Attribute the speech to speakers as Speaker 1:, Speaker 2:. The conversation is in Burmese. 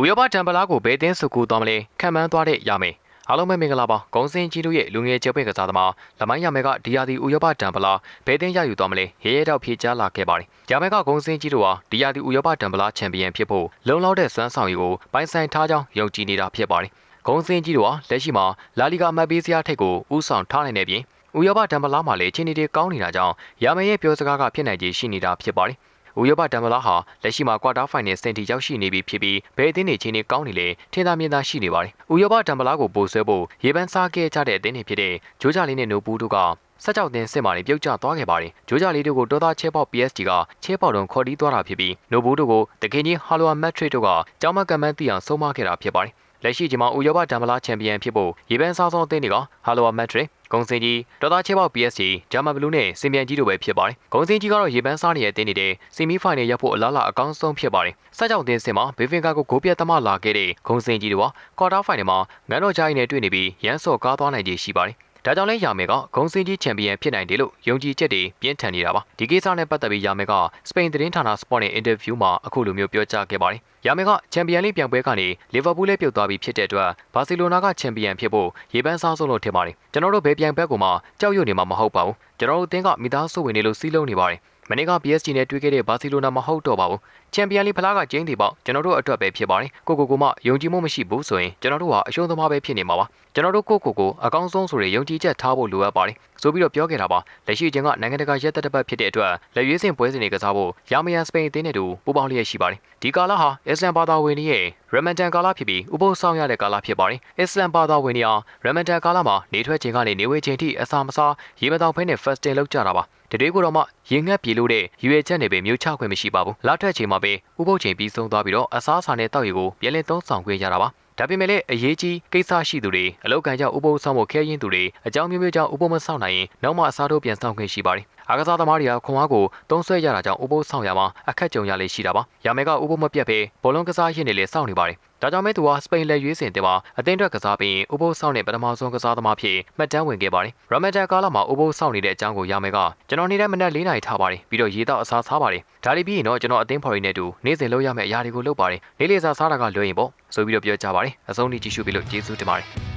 Speaker 1: ဥရောပတံပလားကိုဘယ်တင်းစုကူသွားမလဲခံမှန်းသွားတဲ့ရမယ်အားလုံးပဲမင်္ဂလာပါဂုံစင်ကြီးတို့ရဲ့လူငယ်ကျပွင့်ကစားသမားလမိုင်းရမယ်ကဒီယာဒီဥရောပတံပလားဘယ်တင်းရယူသွားမလဲရဲရဲတော့ဖြေချလာခဲ့ပါတယ်ရမယ်ကဂုံစင်ကြီးတို့ဟာဒီယာဒီဥရောပတံပလားချန်ပီယံဖြစ်ဖို့လုံလောက်တဲ့စွမ်းဆောင်ရည်ကိုပိုင်ဆိုင်ထားကြောင်းယုံကြည်နေတာဖြစ်ပါတယ်ဂုံစင်ကြီးတို့ဟာလက်ရှိမှာလာလီဂါအမှတ်ပေးစရာထိပ်ကိုဥဆောင်ထားနိုင်တဲ့ပြင်ဥရောပတံပလားမှာလည်းချင်းနေတွေကောင်းနေတာကြောင့်ရမယ်ရဲ့ပြောစကားကဖြစ်နိုင်ခြေရှိနေတာဖြစ်ပါတယ် ဥရောပတံမလားဟာလက်ရှိမှာကွာတာဖိုင်နယ်စင်တီရောက်ရှိနေပြီဖြစ်ပြီးဘယ်အသင်းတွေချင်းနေကောင်းနေလဲထင်သာမြင်သာရှိနေပါတယ်။ဥရောပတံမလားကိုပို့ဆွဲဖို့ရေပန်းစားခဲ့ကြတဲ့အသင်းတွေဖြစ်တဲ့ဂျိုးဂျာလီနဲ့နိုဘူးတို့ကဆက်ကြောက်တင်စစ်မာတွေပြုတ်ကျသွားခဲ့ပါတယ်။ဂျိုးဂျာလီတို့ကိုဒေါသချဲပေါက် PSG ကချဲပေါက်တုံခေါ်တီးသွားတာဖြစ်ပြီးနိုဘူးတို့ကိုတကင်းကြီးဟာလိုဝါမက်ထရစ်တို့ကကြောင်းမကမ်မန်းတီအောင်ဆုံးမခဲ့တာဖြစ်ပါတယ်။လက်ရှိချိန်မှာဥရောပဒံမလားချန်ပီယံဖြစ်ဖို့ရေပန်းစားဆုံးအသင်းတွေကဟာလိုဝါမက်ထရစ် ဂုံစင်ကြီးဒေါ်သားချေပေါက် PSG ဂျာမန်ဘလူးနဲ့စင်ပြန်ကြီးတို့ပဲဖြစ်ပါတယ်။ဂုံစင်ကြီးကတော့ရေပန်းစားနေတဲ့အသင်းတွေဆီမီဖိုင်နယ်ရောက်ဖို့အလားအလာအကောင်းဆုံးဖြစ်ပါတယ်။စက်ကြောင့်တင်စင်မှာဘေဗင်ကာကိုဂိုးပြတ်သမားလာခဲ့တဲ့ဂုံစင်ကြီးတို့ကကွာတာဖိုင်နယ်မှာငန်းတော်ဂျိုင်းနဲ့တွေ့နေပြီးရန်စော်ကားသွားနိုင်ခြေရှိပါတယ်။ ဒါကြောင့်လဲယာမယ်ကဂုံစင်ကြီးချန်ပီယံဖြစ်နိုင်တယ်လို့ယုံကြည်ချက်တွေပြင်းထန်နေတာပါဒီကိစ္စနဲ့ပတ်သက်ပြီးယာမယ်ကစပိန်သတင်းဌာနစပေါ့နဲ့အင်တာဗျူးမှာအခုလိုမျိုးပြောကြားခဲ့ပါတယ်ယာမယ်ကချန်ပီယံလိပြိုင်ပွဲကနေလီဗာပူးလည်းပြုတ်သွားပြီးဖြစ်တဲ့အတွက်ဘာစီလိုနာကချန်ပီယံဖြစ်ဖို့ရေပန်းစားဆုံးလို့ထင်ပါတယ်ကျွန်တော်တို့ဘယ်ပြိုင်ပွဲကိုမှကြောက်ရွံ့နေမှာမဟုတ်ပါဘူးကျွန်တော်တို့အသင်းကမိသားစုဝင်တွေလို့စီးလုံးနေပါတယ် မနေ့က PSG နဲ့တွေ့ခဲ့တဲ့ဘာစီလိုနာမဟုတ်တော့ပါဘူးချန်ပီယံလိဖလားကကျင်းတီပေါ့ကျွန်တော်တို့အတွက်ပဲဖြစ်ပါတယ်ကိုကိုကိုမှယုံကြည်မှုမရှိဘူးဆိုရင်ကျွန်တော်တို့ဟာအရှုံးသမားပဲဖြစ်နေမှာပါကျွန်တော်တို့ကိုကိုကိုအကောင်းဆုံးဆိုတဲ့ယုံကြည်ချက်ထားဖို့လိုအပ်ပါတယ်ဆိုပြီးတော့ပြောခဲ့တာပါလက်ရှိချင်းကနိုင်ငံတကာရက်သက်တစ်ပတ်ဖြစ်တဲ့အတွက်လက်ရွေးစင်ပွဲစဉ်တွေကစားဖို့ရာမယန်စပိန်အသင်းနဲ့တူပူးပေါင်းလျက်ရှိပါတယ်ဒီကာလဟာအစ္စလမ်ဘာသာဝင်တွေရဲ့ရမန်တန်ကာလဖြစ်ပြီးဥပုသ်ဆောင်ရတဲ့ကာလဖြစ်ပါတယ်အစ္စလမ်ဘာသာဝင်တွေဟာရမန်တန်ကာလမှာနေထွက်ချိန်ကနေနေဝေးချိန်ထိအစာမစားရေမတောင်ဖဲနဲ့ fasting လုပ်ကြတာပါ တတိကိုတော့မှရင်ငှက်ပြေလို့တဲ့ရွေချက်နေပဲမျိုးချခွင့်မရှိပါဘူးလာထွက်ချိန်မှာပဲဥပုသ်ချိန်ပြီးဆုံးသွားပြီးတော့အစားအစာနဲ့တောက်ရီကိုပြန်လည်သုံးဆောင်ခွင့်ရတာပါဒါပေမဲ့လည်းအရေးကြီးကိစ္စရှိသူတွေအလောက်ကန်ကြောင့်ဥပုသ်ဆောင်ဖို့ခဲရင်သူတွေအကြောင်းမျိုးမျိုးကြောင့်ဥပုသ်မဆောင်နိုင်ရင်နောက်မှအစားထိုးပြန်ဆောင်ခွင့်ရှိပါတယ်အားကစားသမားတွေကခွန်အားကိုတုံးဆွဲရတာကြောင့်ဥပုသ်ဆောင်ရမှာအခက်ကြုံရလေရှိတာပါ။ရာမဲကဥပုသ်မပြတ်ပဲဘောလုံးကစားရင်းနေလေစောင့်နေပါတယ်။ဒါကြောင့်မဲသူဟာစပိန်လက်ရွေးစင်တင်မှာအသင်းအတွက်ကစားပြီးဥပုသ်ဆောင်တဲ့ပထမဆုံးကစားသမားဖြစ်မှတ်တမ်းဝင်ခဲ့ပါတယ်။ရမန်တန်ကာလမှာဥပုသ်ဆောင်နေတဲ့အကြောင်းကိုရာမဲကကျွန်တော်နေ့တိုင်းမနက်၄နာရီထားပါတယ်ပြီးတော့ရေတော့အစားစားပါတယ်။ဒါလေးပြီးရင်တော့ကျွန်တော်အသင်းဖော်ရီနဲ့တူနေ့စဉ်လုပ်ရမယ့်အရာတွေကိုလုပ်ပါတယ်။လေးလေးစားစားတာကလွယ်ရင်ပေါ့ ဆိုပြီးတော့ပြောကြပါတယ်။အဆုံးထိကြည့်ရှုပြီးလို့ကျေးဇူးတင်ပါတယ်။